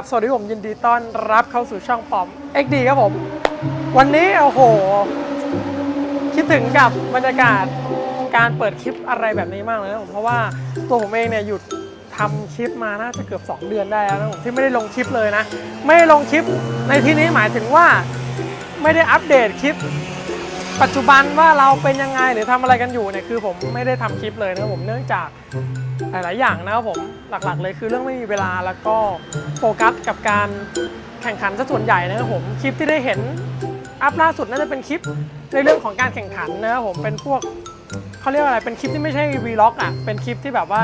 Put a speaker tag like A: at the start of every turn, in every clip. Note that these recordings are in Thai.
A: บสวัสดีผมยินดีต้อนรับเข้าสู่ช่องปอม XD ครับผม วันนี้โอ้โห คิดถึงกับบรรยากาศการเปิดคลิปอะไรแบบนี้มากเลยนะผมเพราะว่าตัวผมเองเนี่ยหยุดทำคลิปมาน่าจะเกือบ 2 เดือนได้แล้วนะผมที่ไม่ได้ลงคลิปเลยนะ ไม่ได้ลงคลิปในที่นี้หมายถึงว่าไม่ได้อัปเดตคลิป ปัจจุบันว่าเราเป็นยังไงหรือทำอะไรกันอยู่เนี่ยคือผมไม่ได้ทำคลิปเลยนะครับผมเนื่องจากหลาย ๆ อย่างนะครับผมหลัก ๆ เลยคือเรื่องไม่มีเวลาแล้วก็โฟกัสกับการแข่งขันซะส่วนใหญ่นะครับผมคลิปที่ได้เห็นอัพล่าสุดน่าจะเป็นคลิปในเรื่องของการแข่งขันนะครับผมเป็นพวกเขาเรียกว่าอะไรเป็นคลิปที่ไม่ใช่วีล็อกอะเป็นคลิปที่แบบว่า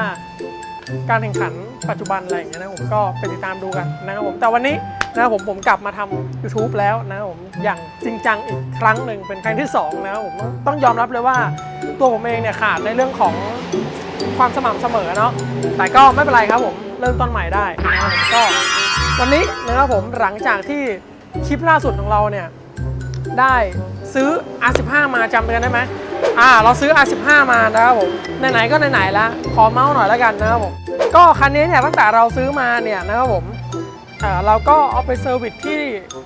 A: การแข่งขันปัจจุบันอะไรอย่างเงี้ยนะผมก็ไปติดตามดูกันนะครับผมแต่วันนี้ นะผมผมกลับมาทำ YouTube แล้วนะผมอย่างจริงจังอีกครั้งหนึ่งเป็นครั้งที่สองนะผมต้องยอมรับเลยว่าตัวผมเองเนี่ยขาดในเรื่องของความสม่ำเสมอเนาะแต่ก็ไม่เป็นไรครับผมเริ่มต้นใหม่ได้นะครับผมก็วันนี้นะครับผมหลังจากที่คลิปล่าสุดของเราเนี่ยได้ซื้อ R15 มาจำกันได้ไหมอ่าเราซื้อ R15 มานะครับผมไหนๆก็ไหนๆแล้วขอเมาส์หน่อยแล้วกันนะครับผมก็คันนี้เนี่ยตั้งแต่เราซื้อมาเนี่ยนะครับผม อ่าเราก็เอาไปเซอร์วิสที่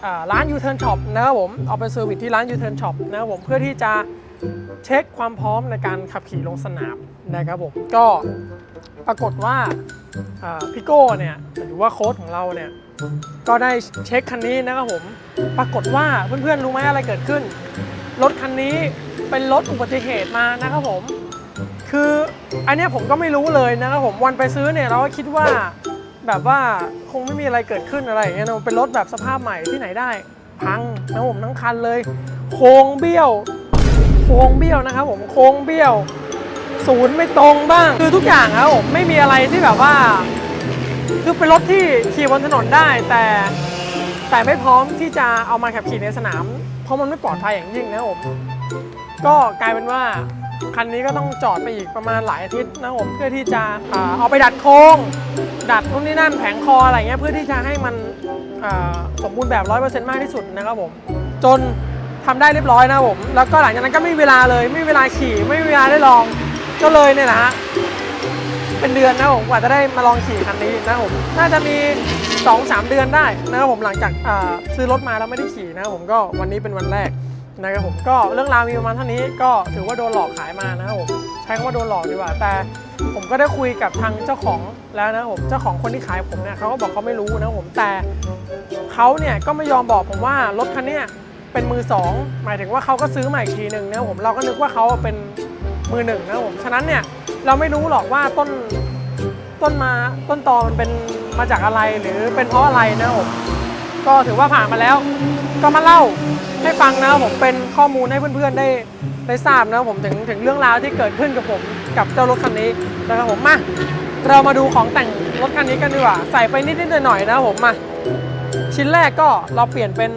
A: อ่าร้าน U-Turn Shop นะครับผมเอาไปเซอร์วิสที่ร้าน U-Turn Shop นะครับผมเพื่อที่จะเช็คความพร้อมในการขับขี่ลงสนามนะครับผมก็ปรากฏว่าพี่โก้เนี่ยหรือว่าโค้ชของเราเนี่ยก็ได้เช็คคันนี้นะครับผมปรากฏว่าเพื่อนๆรู้ไหมอะไรเกิดขึ้น รถคันนี้เป็นรถอุบัติเหตุมานะครับผม คืออันนี้ผมก็ไม่รู้เลยนะครับผมวันไปซื้อเนี่ยเราก็คิดว่า แบบว่าคงไม่มีอะไรเกิดขึ้นอะไรอย่างเงี้ยนะเป็นรถแบบสภาพใหม่ที่ไหนได้ พังนะผมทั้งคันเลย โค้งเบี้ยว โค้งเบี้ยวนะครับผมโค้งเบี้ยว ศูนย์ไม่ตรงบ้าง คือทุกอย่างครับผมไม่มีอะไรที่แบบว่า คือเป็นรถที่ขี่บนถนนได้ แต่แต่ไม่พร้อมที่จะเอามาขับขี่ในสนาม เพราะมันไม่ปลอดภัยอย่างยิ่งนะผมก็กลายเป็นว่าคันนี้ก็ต้องจอดไปอีกประมาณหลายอาทิตย์นะผมเพื่อที่จะเอาไปดัดโค้ง ดัดนู่นนี่นั่นแผงคออะไรเงี้ยเพื่อที่จะให้มันสมบูรณ์แบบ100%มากที่สุดนะครับผมจนทำได้เรียบร้อยนะผม แล้วก็หลังจากนั้นก็ไม่มีเวลาเลย ไม่มีเวลาขี่ ไม่มีเวลาได้ลอง ก็เลยเนี่ยนะฮะ เป็นเดือนนะผมกว่าจะได้มาลองขี่คันนี้นะผม น่าจะมี 2-3 เดือนได้นะครับผมหลังจากซื้อรถมาแล้วไม่ได้ขี่นะครับผมก็วันนี้เป็นวันแรกนะครับผมก็เรื่องราวมีประมาณเท่านี้ก็ถือว่าโดนหลอกขายมานะครับผมใช้คำว่าโดนหลอกดีกว่าแต่ ผมก็ได้คุยกับทางเจ้าของแล้วนะผมเจ้าของคนที่ขายผมเนี่ยเขาก็บอกเขาไม่รู้นะผมแต่เขาเนี่ยก็ไม่ยอมบอกผมว่ารถคันเนี้ยเป็นมือสองหมายถึงว่าเขาก็ซื้อใหม่อีกทีหนึ่งนะผมเราก็นึกว่าเขาเป็นมือหนึ่งนะผมฉะนั้นเนี่ยเราไม่รู้หรอกว่าต้นต้นมาต้นตอมันเป็นมาจากอะไรหรือเป็นเพราะอะไรนะผมก็ถือว่าผ่านมาแล้ว ก็มาเล่าให้ฟังนะผมเป็นข้อมูลให้เพื่อนๆได้ได้ทราบนะผมถึงถึงเรื่องราวที่เกิดขึ้นกับผม กับเจ้ารถคันนี้นะครับผมมาเรามาดูของแต่งรถคันนี้กันดีกว่า ใส่ไปนิดๆหน่อยๆนะครับผมมาชิ้นแรกก็เราเปลี่ยนเป็น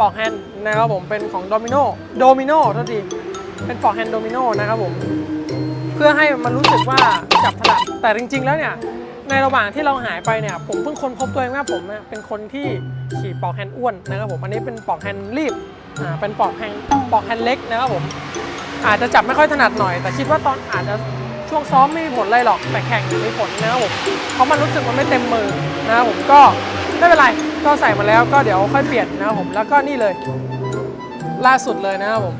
A: ปอกแฮนด์นะครับผมเป็นของโดมิโนโดมิโนท่าทีเป็นปอกแฮนด์โดมิโนนะครับผมเพื่อให้มันรู้สึกว่าจับถนัดแต่จริง ๆ แล้วเนี่ยในระหว่างที่เราหายไปเนี่ยผมเพิ่งค้นพบตัวเองว่าผมเนี่ยเป็นคนที่ขี่ปอกแฮนด์อ้วนนะครับผมอันนี้เป็นปอกแฮนด์รีบอ่าเป็นปอกแฮนด์ปอกแฮนด์เล็กนะครับผมอาจจะจับไม่ค่อยถนัดหน่อย แต่คิดว่าตอนอาจจะ ช่วงซ้อมไม่มีผลอะไรหรอกแต่แข่งมีผลนะครับผมเพราะมันรู้สึกมันไม่เต็มมือนะครับผมก็ไม่เป็นไรก็ใส่มาแล้วก็เดี๋ยวค่อยเปลี่ยนนะครับผมแล้วก็นี่เลย ล่าสุดเลยนะครับผม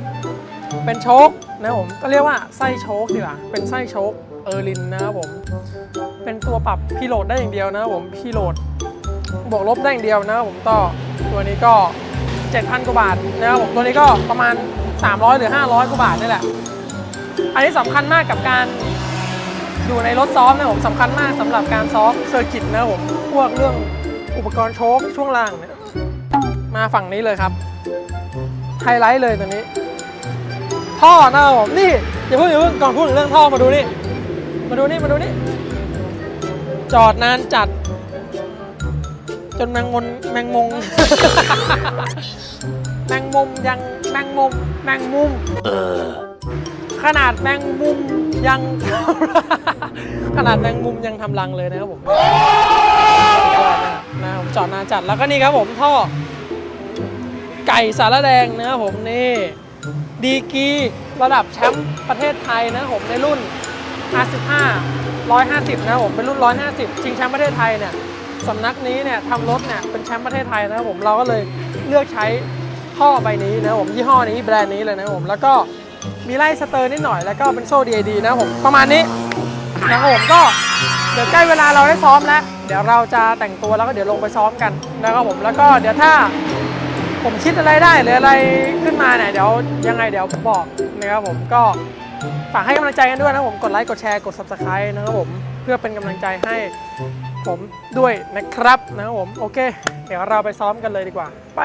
A: เป็นโชคนะผมก็เรียกว่าไส้โชคดีกว่าเป็นไส้โชคเออร์ลินนะครับผม เป็นตัวปรับพีโหลดได้อย่างเดียวนะครับผมพีโหลดบวกลบได้อย่างเดียวนะครับผมต่อตัวนี้ก็ 7,000 กว่าบาทนะครับผมตัวนี้ก็ประมาณ 300 หรือ 500 กว่าบาทนี่แหละ อันนี้สำคัญมากกับการ อยู่ในรถซ้อมนะครับผมสำคัญมากสำหรับการซ้อมเซอร์กิตนะครับผมพวกเรื่องอุปกรณ์โชคช่วงล่างเนี่ยมาฝั่งนี้เลยครับไฮไลท์เลยตัวนี้ ท่อนะครับผมนี่อย่าเพิ่งอย่าเพิ่งก่อนพูดถึงเรื่องท่อมาดูนี่มาดูนี่มาดูนี่จอดนานจัด จนแมงมนแมงมง แมงมุมยังแมงมุมแมงมุมขนาดแมงมุมยัง ขนาดแมงมุมยังทำรังเลยนะครับผมนะผมจอดนานจัดแล้วก็นี่ครับผมท่อ ไก่สารแดงนะครับผมนี่ดีกีระดับแชมป์ประเทศไทยนะผมในรุ่น R15 150 นะครับผมเป็นรุ่น 150 ชิงแชมป์ประเทศไทยเนี่ยสำนักนี้เนี่ยทำรถเนี่ยเป็นแชมป์ประเทศไทยนะครับผมเราก็เลยเลือกใช้ท่อใบนี้นะผมยี่ห้อนี้แบรนด์นี้เลยนะผมแล้วก็มีไล่สเตอร์นิดหน่อยแล้วก็เป็นโซ่ DID นะผมประมาณนี้ นะครับผมก็เดี๋ยวใกล้เวลาเราได้ซ้อมแล้ว เดี๋ยวเราจะแต่งตัวแล้วก็เดี๋ยวลงไปซ้อมกันนะครับผมแล้วก็เดี๋ยวถ้าผมคิดอะไรได้หรืออะไรขึ้นมาเนี่ยเดี๋ยวยังไงเดี๋ยวผมบอกนะครับผมก็ฝากให้กำลังใจกันด้วยนะผมกดไลค์กดแชร์กด subscribe นะครับผมเพื่อเป็นกำลังใจให้ผมด้วยนะครับนะครับผมโอเค เดี๋ยวเราไปซ้อมกันเลยดีกว่า ไป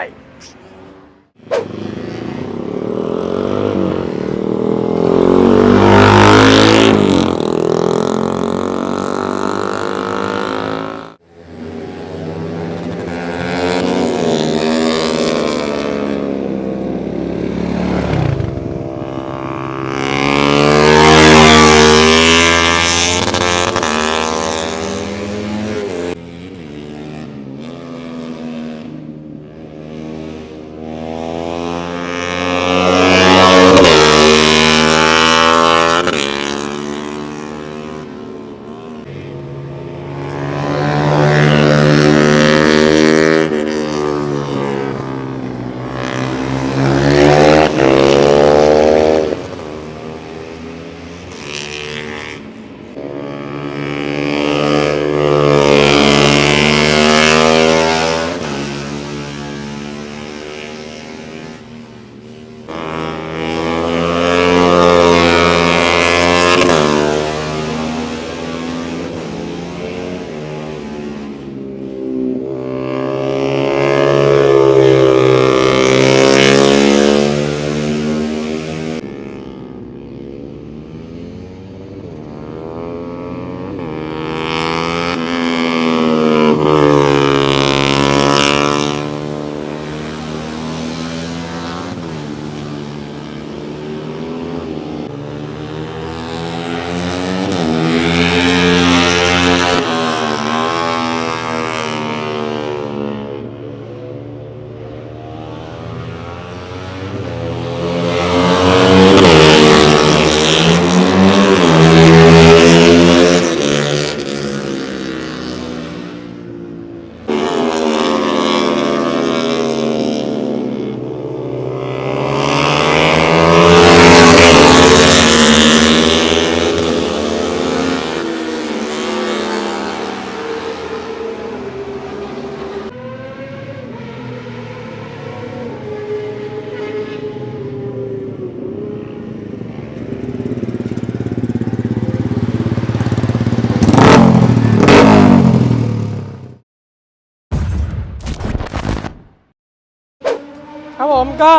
A: ก็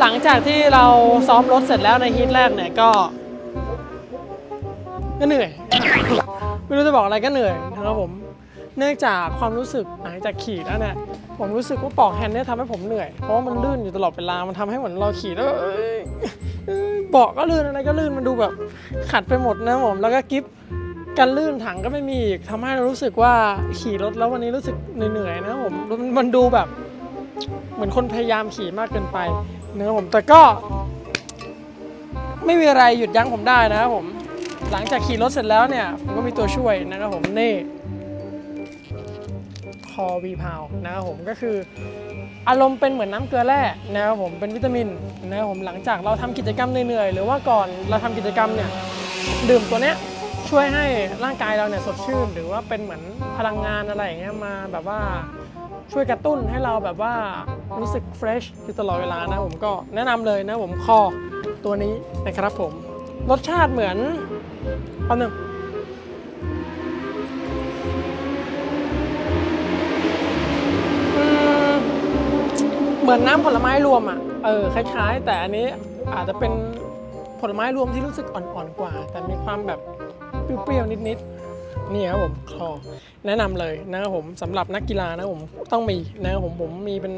A: หลังจากที่เราซ้อมรถเสร็จแล้วในฮีทแรกเนี่ยก็ก็เหนื่อย ไม่รู้จะบอกอะไรก็เหนื่อยนะครับผมเนื่องจากความรู้สึกหลังจากขี่แล้วเนี่ยผมรู้สึกว่าปอกแฮนด์เนี่ยทำให้ผมเหนื่อย เพราะว่ามันลื่นอยู่ตลอดเวลา มันทำให้เหมือนเราขี่แล้วเอ้ยเอ้ยเบาะก็ลื่นอะไรก็ลื่นมันดูแบบขัดไปหมดนะผมแล้วก็กิฟกันลื่นถังก็ไม่มีอีกทำให้เรารู้สึกว่าขี่รถแล้ววันนี้รู้สึกเหนื่อยๆนะผมมันมันดูแบบ เหมือนคนพยายามขี่มากเกินไปนะครับผมแต่ก็ ไม่มีอะไรหยุดยั้งผมได้นะครับผม หลังจากขี่รถเสร็จแล้วเนี่ยผมก็มีตัวช่วยนะครับผมนี่คอวีพาวนะครับผมก็คือ อารมณ์เป็นเหมือนน้ำเกลือแร่นะครับผมเป็นวิตามินนะครับผมหลังจากเราทำกิจกรรมเหนื่อยๆหรือว่าก่อนเราทำกิจกรรมเนี่ยดื่มตัวเนี้ยช่วยให้ร่างกายเราเนี่ยสดชื่น หรือว่าเป็นเหมือนพลังงานอะไรอย่างเงี้ยมาแบบว่า ช่วยกระตุ้นให้เราแบบว่ารู้สึกเฟรชอยู่ตลอดเวลานะผมก็แนะนำเลยนะผมคอตัวนี้นะครับผม รสชาติเหมือนแป๊บนึงเหมือนน้ำผลไม้รวมอะ เออ คล้ายๆ แต่อันนี้อาจจะเป็นผลไม้รวมที่รู้สึกอ่อนๆกว่า แต่มีความแบบเปรี้ยวๆนิดๆ นี่ครับผมคอแนะนำเลยนะครับผมสำหรับนักกีฬานะผมต้องมีนะครับผมผมมีเป็น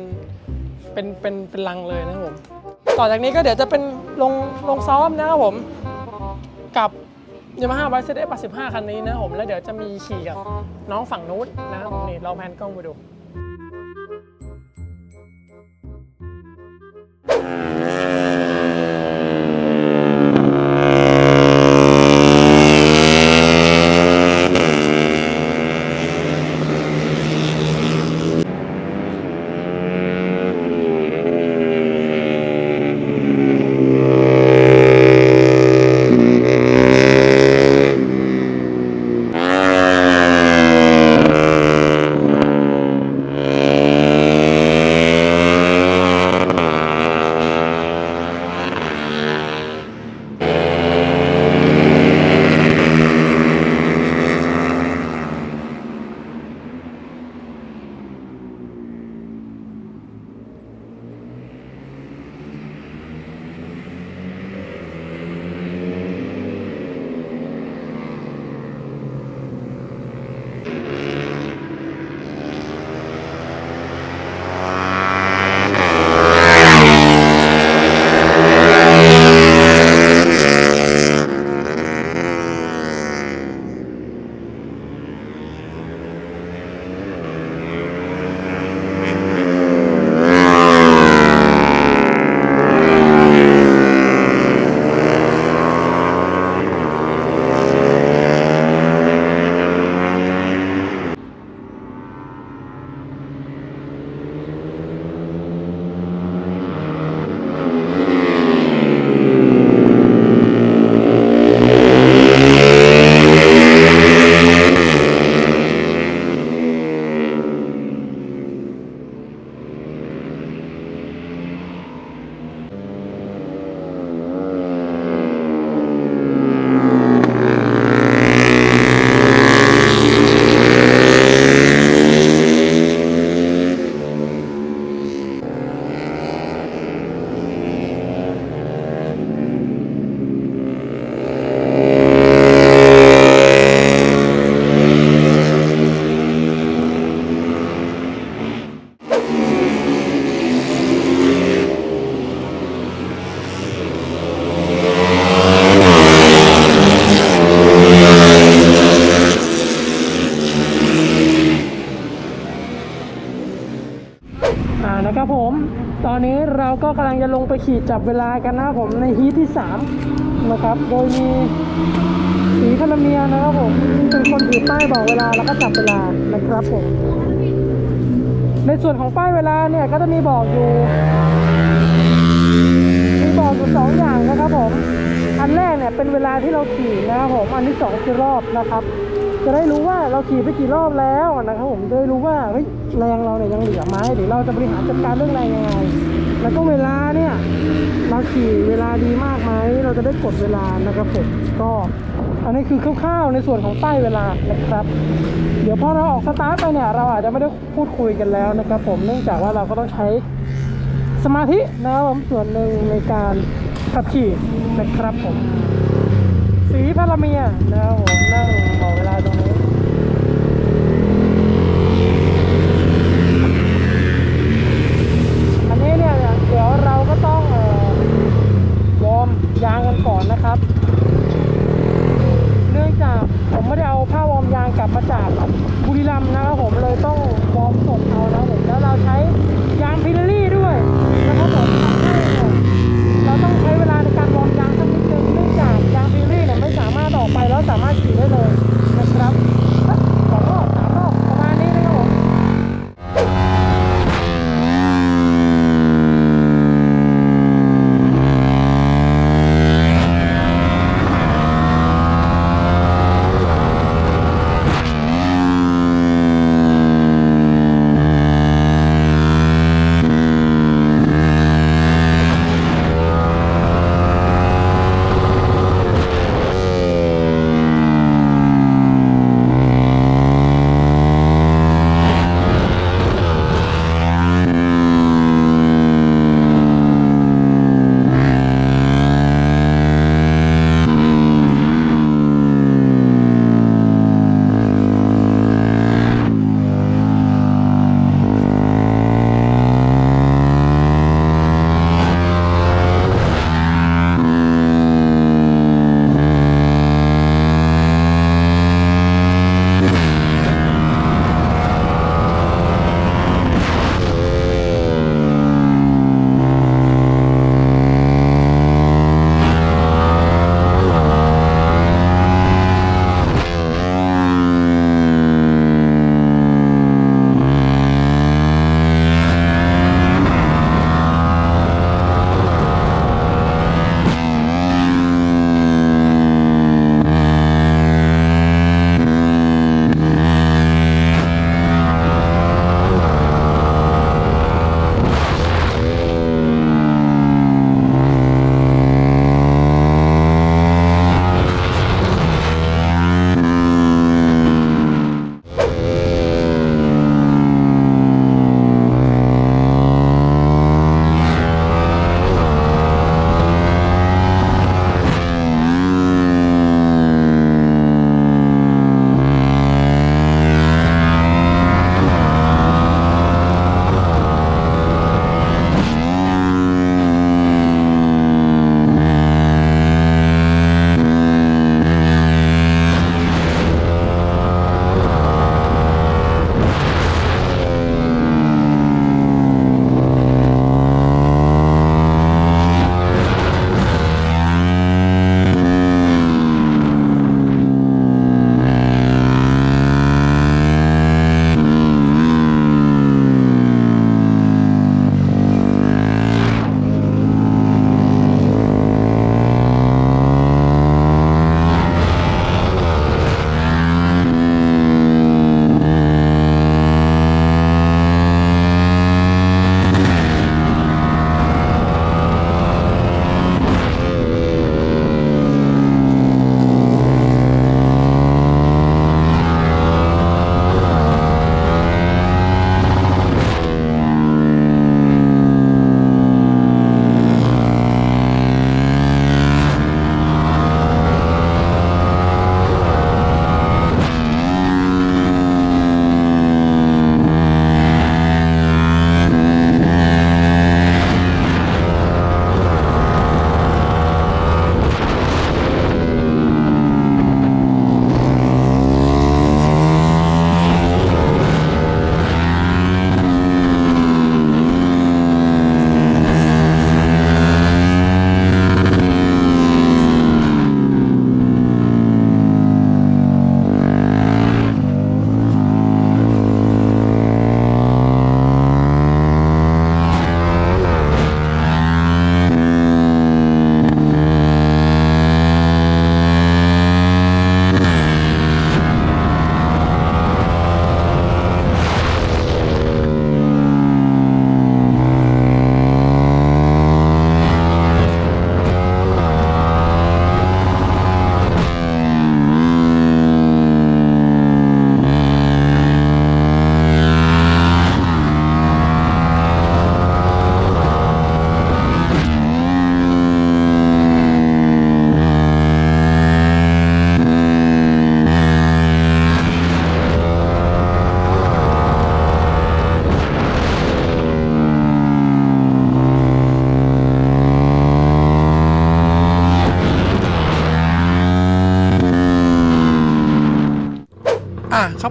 A: เป็นเป็นเป็นลังเลยนะครับผม ต่อจากนี้ก็เดี๋ยวจะเป็นลงลงซ้อมนะครับผมกับยามาฮ่าไบเซตเอ85คันนี้นะครับผมแล้วเดี๋ยวจะมีขี่กับน้องฝั่งนู้นนะครับนี่เราแพนกล้องไปดู ขี่จับเวลากันนะผมในฮีทที่ 3 นะครับ โดยมีสีพลเมียนะครับผมเป็นคนถือป้ายบอกเวลาแล้วก็จับเวลานะครับผมในส่วนของป้ายเวลาเนี่ยก็จะมีบอกอยู่มีบอกอยู่สองอย่างนะครับผมอันแรกเนี่ยเป็นเวลาที่เราขี่นะครับผมอันที่สองคือรอบนะครับ จะได้รู้ว่าเราขี่ไปกี่รอบแล้วนะครับผมจะได้รู้ว่าเฮ้ยแรงเราเนี่ยยังเหลือไหมหรือเราจะบริหารจัดการเรื่องแรงยังไง แล้วก็เวลาเนี่ย เราขี่เวลาดีมากไหม เราจะได้กดเวลานะครับผม ก็ อันนี้คือคร่าวๆในส่วนของป้ายเวลานะครับ เดี๋ยวพอเราออกสตาร์ทไปเนี่ย เราอาจจะไม่ได้พูดคุยกันแล้วนะครับผม เนื่องจากว่าเราก็ต้องใช้สมาธินะครับผมส่วนหนึ่งในการขับขี่นะครับผม สีพาราเมียนะครับผมนั่งบอกเวลาตรงนี้ อันนี้เนี่ยเดี๋ยวเราก็ต้องเอ่อวอร์มยาง ก่อนนะครับ เนื่องจากผมไม่ได้เอาผ้าวอร์มยางกลับมาจากบุรีรัมย์นะครับผมเลยต้องวอร์มสดเอานะผมแล้วเราใช้ยางพิลลี่ด้วยนะครับผมทำให้เนี่ยเราต้องใช้เวลาในการวอร์มยางสักนิดนึงเนื่องจากยางพิลลี่เนี่ยไม่สามารถออกไปแล้วสามารถขี่ได้เลย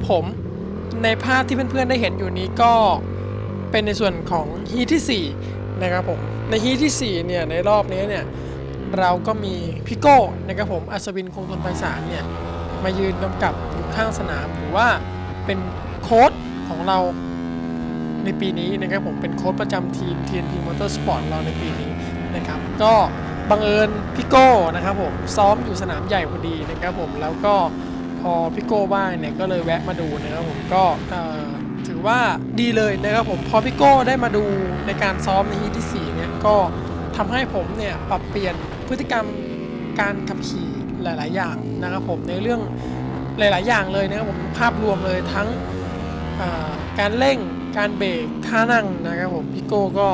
A: ผม ในภาพที่เพื่อนๆได้เห็นอยู่นี้ก็เป็นในส่วนของฮีทที่4นะครับผมในฮีทที่4เนี่ยในรอบนี้เนี่ยเราก็มีพี่โก้นะครับผมอัศวินคงทนไพศาลเนี่ยมายืนกำกับอยู่ข้างสนามหรือว่าเป็นโค้ชของเราในปีนี้นะครับผมเป็นโค้ชประจำทีม TNT Motorsport เราในปีนี้นะครับ ก็บังเอิญพี่โก้นะครับผมซ้อมอยู่สนามใหญ่พอดีนะครับผมแล้วก็ อพี่โก้ว่างเนี่ยก็เลยแวะมาดูนะครับผมก็ถือว่าดีเลยนะครับผมพอพี่โก้ได้มาดูในการซ้อมในฮีทที่4เนี่ยก็ทำให้ผมเนี่ยปรับเปลี่ยนพฤติกรรมการขับขี่หลาย ๆ อย่างนะครับผมในเรื่องหลาย ๆ อย่างเลยนะครับผมภาพรวมเลยทั้งการเร่งการเบรกท่านั่งนะครับผมพี่โก้ก็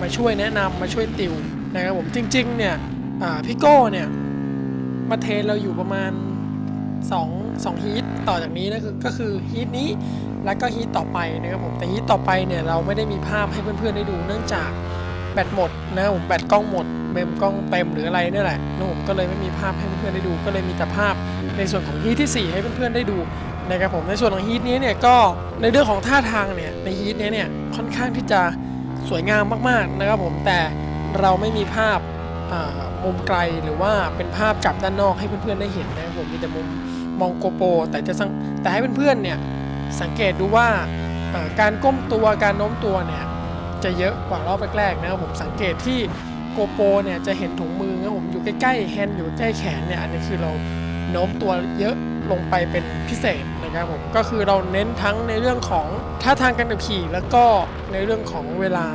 A: มาช่วยแนะนำมาช่วยติวนะครับผมจริง ๆ เนี่ยพี่โก้เนี่ยมาเทรนเราอยู่ประมาณ 2 2ฮีทต่อจากนี้นะก็คือฮีทนี้แล้วก็ฮีทต่อไปนะครับผมแต่ฮีทต่อไปเนี่ยเราไม่ได้มีภาพให้เพื่อนๆได้ดูเนื่องจากแบตหมดนะครับผมแบตกล้องหมดเมมกล้องเต็มหรืออะไรนี่แหละนะผมก็เลยไม่มีภาพให้เพื่อนๆได้ดู ก็เลยมีแต่ภาพในส่วนของฮีทที่ 4 ให้เพื่อนๆได้ดูนะครับผมในส่วนของฮีทนี้เนี่ยก็ในเรื่องของท่าทางเนี่ยในฮีทนี้เนี่ยค่อนข้างที่จะสวยงามมากๆนะครับผมแต่เราไม่มีภาพมุมไกลหรือว่าเป็นภาพจับด้านนอกให้เพื่อนๆได้เห็นนะครับผมมีแต่มุม มองโกโปรแต่จะสังแต่ให้เพื่อนๆเนี่ยสังเกตดูว่าการก้มตัวการโน้มตัวเนี่ยจะเยอะกว่ารอบแรกๆนะครับผมสังเกตที่โกโปรเนี่ยจะเห็นถุงมือนะผมอยู่ใกล้ๆแฮนด์อยู่ใกล้แขนเนี่ยอันนี้คือเราโน้มตัวเยอะลงไปเป็นพิเศษนะครับผมก็คือเราเน้นทั้งในเรื่องของท่าทางการขับขี่ แล้วก็ในเรื่องของเวลา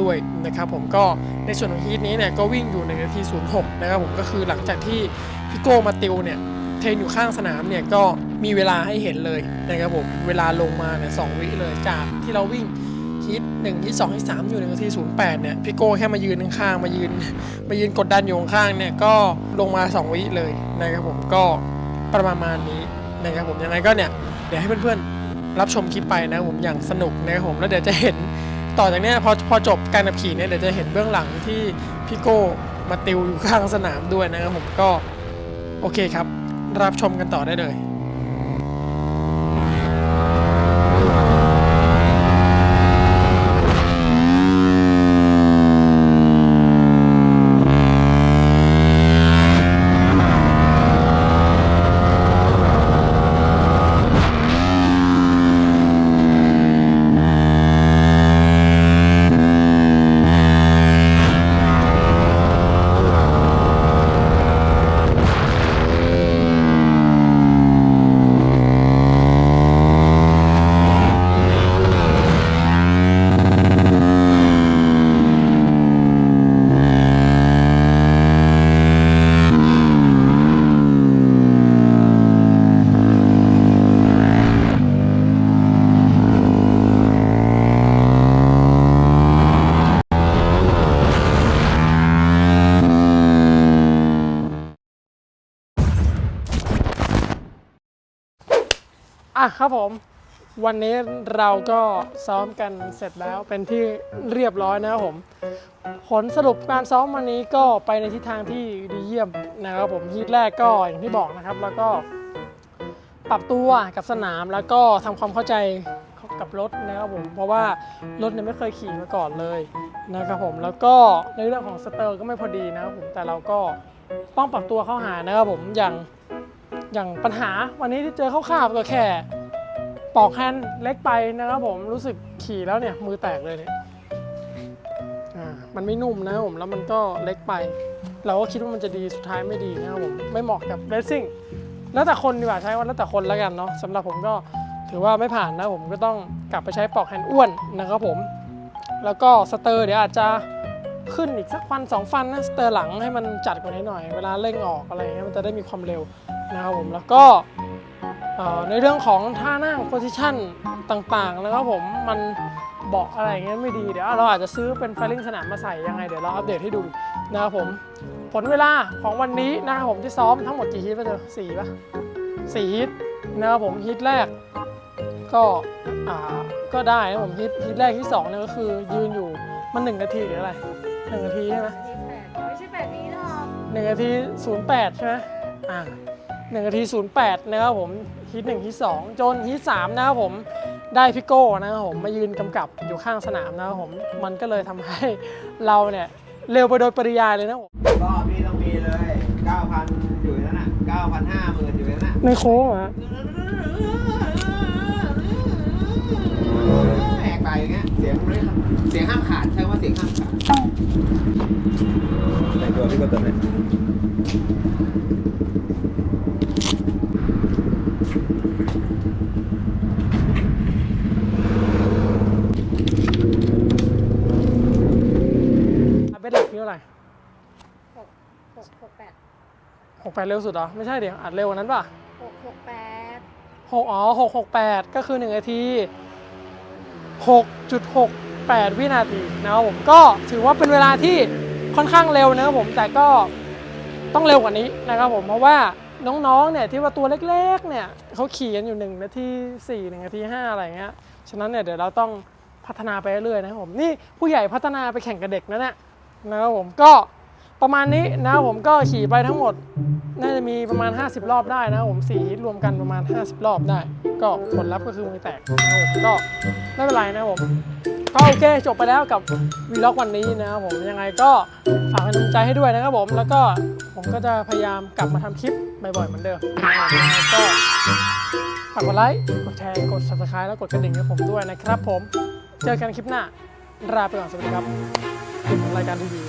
A: ด้วยนะครับผมก็ในส่วนของฮีทนี้เนี่ยก็วิ่งอยู่ในนาที06นะครับผมก็คือหลังจากที่พี่โก้มาติวเนี่ย เทรนอยู่ข้างสนามเนี่ยก็มีเวลาให้เห็นเลยนะครับผมเวลาลงมาเนี่ยสองวิเลยจากที่เราวิ่งฮิตหนึ่งฮิตสองฮิตสามอยู่ในนาทีศูนย์แปดเนี่ยพี่โก้แค่มายืนข้างๆมายืนมายืนกดดันอยู่ข้างเนี่ยก็ลงมาสองวิเลยนะครับผมก็ประมาณนี้นะครับผมยังไงก็เนี่ยเดี๋ยวให้เพื่อนๆรับชมคลิปไปนะผมอย่างสนุกนะครับผมแล้วเดี๋ยวจะเห็นต่อจากเนี้ยพอพอจบการขับขี่เนี่ยเดี๋ยวจะเห็นเบื้องหลังที่พี่โก้มาติวอยู่ข้างสนามด้วยนะครับผมก็โอเคครับ รับชมกันต่อได้เลย ครับผม วันนี้เราก็ซ้อมกันเสร็จแล้วเป็นที่เรียบร้อยนะครับผม ผลสรุปการซ้อมวันนี้ก็ไปในทิศทางที่ดีเยี่ยมนะครับผมฮีทแรกก็อย่างที่บอกนะครับ แล้วก็ปรับตัวกับสนามแล้วก็ทำความเข้าใจกับรถนะครับผม เพราะว่ารถเนี่ยไม่เคยขี่มาก่อนเลยนะครับผมแล้วก็ในเรื่องของสเตอร์ก็ไม่พอดีนะครับผมแต่เราก็ต้องปรับตัวเข้าหานะครับผมอย่างอย่างปัญหาวันนี้ที่เจอคร่าวๆก็แค่ ปอกแฮนด์เล็กไปนะครับผมรู้สึกขี่แล้วเนี่ยมือแตกเลยเนี่ยอ่ามันไม่นุ่มนะครับผมแล้วมันก็เล็กไป เราก็คิดว่ามันจะดีสุดท้ายไม่ดีนะครับผมไม่เหมาะกับเรซซิ่งแล้วแต่คนดีกว่าใช้ว่าแล้วแต่คนแล้วกันเนาะสำหรับผมก็ถือว่าไม่ผ่านนะผมก็ต้องกลับไปใช้ปอกแฮนด์อ้วนนะครับผม แล้วก็สเตอร์เดี๋ยวอาจจะขึ้นอีกสักฟันสองฟันนะสเตอร์หลังให้มันจัดกว่านี้หน่อย เวลาเร่งออกอะไรเงี้ยมันจะได้มีความเร็วนะครับผมแล้วก็ ในเรื่องของท่านั่งโพซิชันต่างๆแล้วก็ผมมันเบาะอะไรอย่างเงี้ยไม่ดีเดี๋ยวเราอาจจะซื้อเป็นไฟลิ่งสนามมาใส่ยังไงเดี๋ยวเราอัปเดตให้ดูนะครับผมผลเวลาของวันนี้นะครับผมที่ซ้อมทั้งหมดกี่ฮีทป่ะเจอสี่ป่ะสี่ฮีทนะครับผมฮีทแรกก็อ่าก็ได้นะผมฮีทฮีทแรกที่สองเนี่ยก็คือยืนอยู่มันหนึ่งนาทีหรืออะไรหนึ่งนาทีใช่ไหม
B: ไม่ใช่แบบนี้หรอก
A: หนึ่งนาทีศูนย์แปดใช่ไหมอ่า 1นาที 08 นะครับผมฮิต1ฮิต2จนฮิต3นะครับผมได้พิโก้นะครับผมมายืนกำกับอยู่ข้างสนามนะครับผมมันก็เลยทำให้เราเนี่ยเร็วไปโดยปริยายเลยนะผม
B: ก็พี่ต้องมีเลย 9,000 อยู่ในนั้นน่ะ9,000 50,000อยู่ในนั้นน่ะ
A: ในโค้งเหรอ
B: แหกไปอย่างเงี้ยเสียงไม่เสียงห้ามขาดใช่ว่าเสียงห้ามขาดแต่ตัวพี่ก็ตัวไหน
A: เบสหลักนี่เท่าไหร่
C: หกหกหกแปด
A: หกแป ดเร็วสุดเหรอ ไม่ใช่เดี๋ยวอัดเร็วกว่านั้นป่ะ
C: หกหกแปด
A: หกอ๋อหกหกแปดก็คือหนึ่งนาทีหกจุดหกแปดวินาทีนะครับผมก็ถือว่าเป็นเวลาที่ค่อนข้างเร็วนะครับผมแต่ก็ต้องเร็วกว่านี้นะครับผมเพราะว่าน้องๆ เนี่ยที่ว่าตัวเล็กๆ เนี่ยเขาขี่กันอยู่1นาที4 1นาที5อะไรเงี้ย ฉะนั้นเนี่ยเดี๋ยวเราต้องพัฒนาไปเรื่อยๆนะครับผม นี่ผู้ใหญ่พัฒนาไปแข่งกับเด็กนะเนี่ยนะครับผมก็ประมาณนี้นะครับผมก็ขี่ไปทั้งหมด น่าจะมีประมาณ 50 รอบได้นะครับผม4ฮิตรวมกันประมาณ 50 รอบได้ ก็ผลลัพธ์ก็คือมือแตกนะครับผมก็ไม่เป็นไรนะครับผมก็โอเคจบไปแล้วกับวีล็อกวันนี้นะครับผมยังไงก็ฝากเป็นกำลังใจให้ด้วยนะครับผมแล้วก็ผมก็จะพยายามกลับมาทำคลิปบ่อยๆเหมือนเดิมนะครับยังไงก็ฝากกดไลค์กดแชร์กด subscribe แล้วกดกระดิ่งให้ผมด้วยนะครับผมเจอกันคลิปหน้าลาไปก่อนสวัสดีครับรายการทีวี